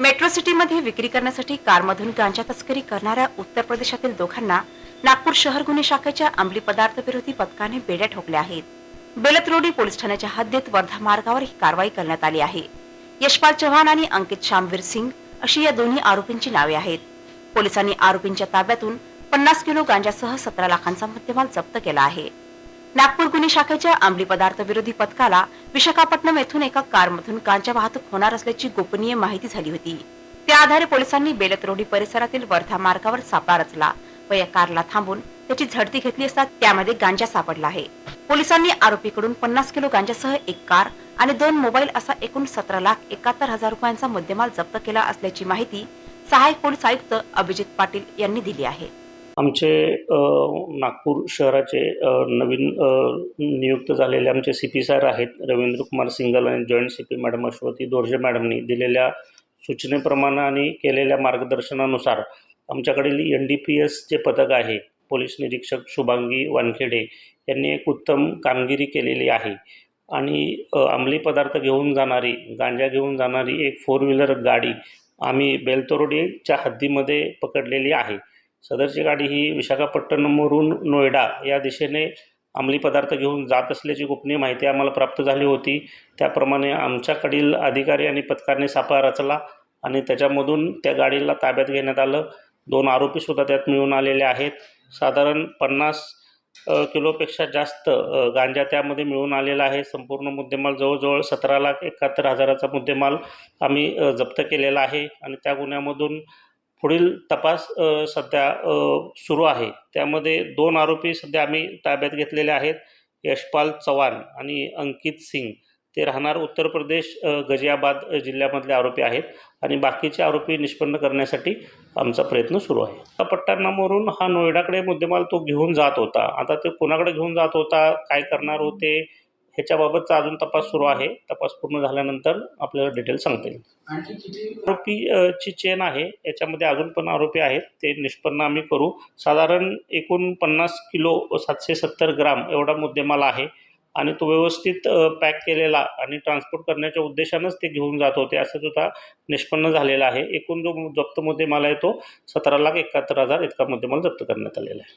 Metro सिटीमध्ये विक्री करण्यासाठी कारमधून गांजा तस्करी करणाऱ्या उत्तर प्रदेशातील दोघांना नागपूर शहर गुन्हे शाखेच्या अंमली पदार्थ विरोधी पथकाने बेड्या ठोकल्या आहेत. बेलतरोडी पोलीस ठाण्याच्या हद्दीत वर्धा मार्गावर ही कारवाई करण्यात आली आहे. यशपाल चव्हाण आणि अंकित शामवीर सिंग अशी या दोन्ही आरोपींची नावे आहेत. पोलिसांनी आरोपींच्या ताब्यातून पन्नास किलो गांजासह सतरा लाखांचा मुद्देमाल जप्त केला आहे. नागपूर गुन्हे शाखेच्या अंमली पदार्थ विरोधी पथकाला विशाखापट्टणम येथून एका कारमधून गांजा वाहतूक होणार असल्याची गोपनीय माहिती झाली होती. त्या आधारे पोलिसांनी बेलतरोडी परिसरातील वर्धा मार्गावर सापळा रचला व या कारला थांबून त्याची झडती घेतली असता त्यामध्ये गांजा सापडला आहे. पोलिसांनी आरोपीकडून पन्नास किलो गांजासह एक कार आणि दोन मोबाईल असा एकूण सतरा लाख एकाहत्तर हजार रुपयांचा मुद्देमाल जप्त केला असल्याची माहिती सहाय्यक पोलीस आयुक्त अभिजित पाटील यांनी दिली आहे. आमचे नागपूर शहराचे नवीन नियुक्त झालेले आमचे सी पी सर आहेत रवींद्र कुमार सिंगल आणि joint C P madam Ashwati Dorje मॅडमनी दिलेल्या सूचनेप्रमाणे आणि केलेल्या मार्गदर्शनानुसार आमच्याकडील N D P S J पथक आहे पोलीस निरीक्षक शुभांगी वानखेडे यांनी एक उत्तम कामगिरी केलेली आहे. आणि अंमली पदार्थ घेऊन जाणारी गांजा घेऊन जाणारी एक फोर व्हीलर गाडी आम्ही बेलतोरडीच्या हद्दीमध्ये पकडलेली आहे. सदरची गाडी ही विशाखापट्टणमवरून नोएडा या दिशेने अंमली पदार्थ घेऊन जात असल्याची गोपनीय माहिती आम्हाला प्राप्त झाली होती. त्याप्रमाणे आमच्याकडील अधिकारी आणि पथकाने सापळा रचला आणि त्याच्यामधून त्या गाडीला ताब्यात घेण्यात आलं. दोन आरोपीसुद्धा त्यात मिळून आलेले आहेत. साधारण पन्नास किलोपेक्षा जास्त गांजा त्यामध्ये मिळून आलेला आहे. संपूर्ण मुद्देमाल जवळजवळ सतरा लाख एकाहत्तर हजाराचा मुद्देमाल आम्ही जप्त केलेला आहे आणि त्या गुन्ह्यामधून पुढील तपास सध्या सुरू आहे. त्यामध्ये दोन आरोपी सध्या आम्ही ताब्यात घेतलेले आहेत. यशपाल चव्हाण आणि अंकित सिंग. ते राहणार उत्तर प्रदेश गजियाबाद जिल्ह्यामधले आरोपी आहेत आणि बाकीचे आरोपी निष्पन्न करण्यासाठी आमचा प्रयत्न सुरू आहे. पट्टाणामवरून हा नोएडाकडे मुद्देमाल तो घेऊन जात होता. आता ते कोणाकडे घेऊन जात होता? काय करणार होते? ह्याच्याबाबतचा अजून तपास सुरू आहे. तपास पूर्ण झाल्यानंतर आपल्याला डिटेल सांगता येईल. आरोपी ची चेन आहे. याच्यामध्ये अजून पण आरोपी आहेत. ते निष्पन्न आम्ही करू. साधारण एकूण पन्नास किलो सातशे सत्तर ग्राम एवढा मुद्देमाल आहे. आणि तो व्यवस्थित पॅक केलेला आणि ट्रान्सपोर्ट करण्याच्या उद्देशानंच ते घेऊन जात होते. असं सुद्धा निष्पन्न झालेलं आहे. एकूण जो जप्त मुद्देमाल आहे तो सतरा लाख एकाहत्तर हजार इतका मुद्देमाल जप्त करण्यात आलेला आहे.